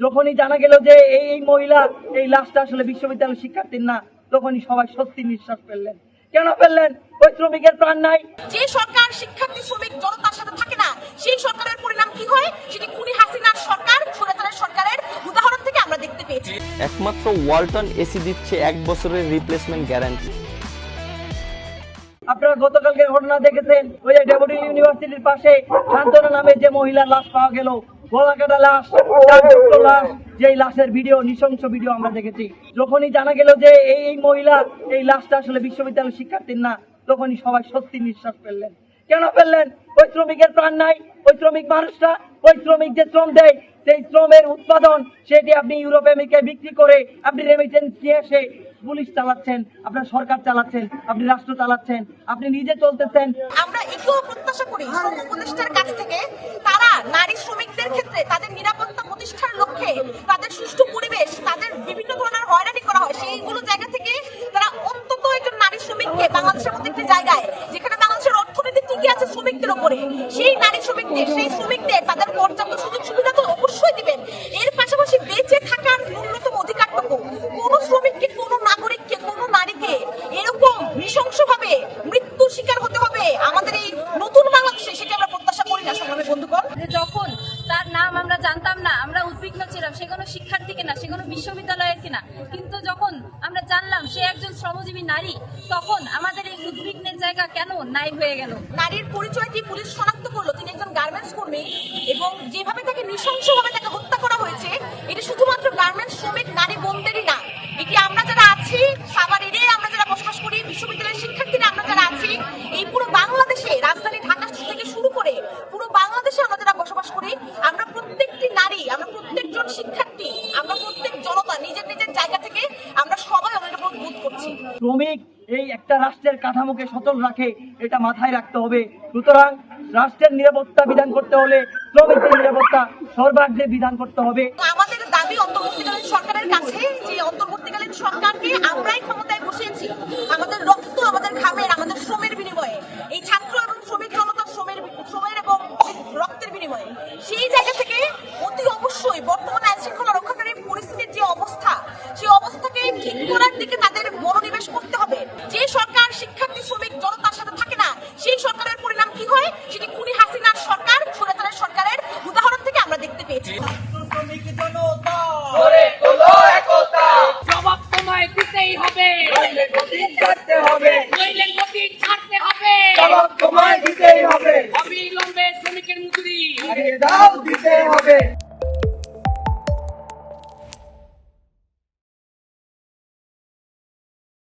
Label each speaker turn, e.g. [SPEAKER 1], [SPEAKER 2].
[SPEAKER 1] যখনই জানা গেল যে এই এই মহিলা এই লাশটা আসলে বিশ্ববিদ্যালয়ের শিক্ষার্থীর না। তখনই সবাই স্বস্তি নিঃশ্বাস ফেললেন। কেন ফেললেন? ওই শ্রমিকের প্রাণ নাই।
[SPEAKER 2] যে সরকার শিক্ষার্থী শ্রমিক জনতার সাথে থাকে না সেই সরকারের পরিণাম কি হয়? সেটি খুনি হাসিনার সরকার সুরেতারের সরকারের উদাহরণ থেকে আমরা দেখতে পেয়েছি।
[SPEAKER 3] একমাত্র ওয়ালটন এসি দিচ্ছে এক বছরের রিপ্লেসমেন্ট গ্যারান্টি
[SPEAKER 1] আপনারা গতকালকে ঘটনা দেখেছেন ওই যে ডেপুটি ইউনিভার্সিটির পাশে শান্তনা নামে যে মহিলার লাশ পাওয়া গেল। শ্রমের উৎপাদন সেটি আপনি ইউরোপ আমেরিকায় বিক্রি করে আপনি রেমিটেন্স নিয়ে এসে পুলিশ চালাচ্ছেন, আপনার সরকার চালাচ্ছেন, আপনি রাষ্ট্র চালাচ্ছেন, আপনি নিজে চলতেছেন।
[SPEAKER 2] আমরা প্রত্যাশা করি তারা নারী শ্রমিকদের ক্ষেত্রে তাদের নিরাপত্তা প্রতিষ্ঠার লক্ষ্যে তাদের সুষ্ঠু পরিবেশ তাদের বিভিন্ন ধরনের হয়রানি করা হয় সেইগুলো জায়গা থেকে তারা অন্তত একজন নারী শ্রমিককে বাংলাদেশের মতো একটি জায়গায় যেখানে বাংলাদেশের অর্থনীতি টিকে আছে শ্রমিকদের উপরে সেই নারী শ্রমিকদের, সেই শ্রমিকদের তাদের পর্যাপ্ত সুযোগ সুবিধা তো অবশ্যই দিবেন। এর পাশাপাশি বেঁচে থাকার ন্যূনতম অধিকারটুকু, কোনো শ্রমিককে, কোনো নাগরিককে, কোনো নারীকে এরকম নৃশংসভাবে মৃত্যুর শিকার হতে হবে। আমাদের এই নতুন বাংলাদেশে সেটা আমরা প্রত্যাশা করি না সংগ্রামী বন্ধুগণ।
[SPEAKER 4] যখন তার নাম আমরা জানতাম না, আমরা উদ্বিগ্ন ছিলাম, সে কোনো শিক্ষার্থী কিনা, সে কোনো বিশ্ববিদ্যালয়ের কিনা। কিন্তু যখন আমরা জানলাম সে একজন শ্রমজীবী নারী, তখন জায়গা কেন নাই হয়ে গেল?
[SPEAKER 2] নারীর পরিচয়টি পুলিশ শনাক্ত করল, তিনি একজন গার্মেন্টস কর্মী, এবং যেভাবে তাকে নৃশংসভাবে তাকে হত্যা করা হয়েছে, এটি শুধুমাত্র গার্মেন্টস শ্রমিক নারী বোনদেরই না। এটি আমরা যারা আছি সাভারের আমরা যারা বসবাস করি, বিশ্ববিদ্যালয়ের শিক্ষার্থীরা আমরা যারা আছি, এই পুরো বাংলাদেশে, রাজধানী ঢাকা থেকে শুরু করে পুরো বাংলাদেশে আমরা যারা বসবাস করি, আমরা প্রত্যেকটি নারী, আমরা প্রত্যেকজন শিক্ষার্থী, আমরা প্রত্যেক জনতা নিজের নিজের জায়গা থেকে আমরা সবাই অনেক বোধ করছি।
[SPEAKER 1] শ্রমিক এই একটা রাষ্ট্রের কাঠামোকে সচল রাখে, এটা মাথায় রাখতে হবে। সুতরাং রাষ্ট্রের নিরাপত্তা বিধান করতে হলে শ্রমিকদের নিরাপত্তা সর্বাগ্রে বিধান করতে হবে।
[SPEAKER 2] আমাদের দাবি অন্তর্বর্তীকালীন সরকারের কাছে যে অন্তর্বর্তীকালীন সরকারকে আমরাই 到底谁 ok.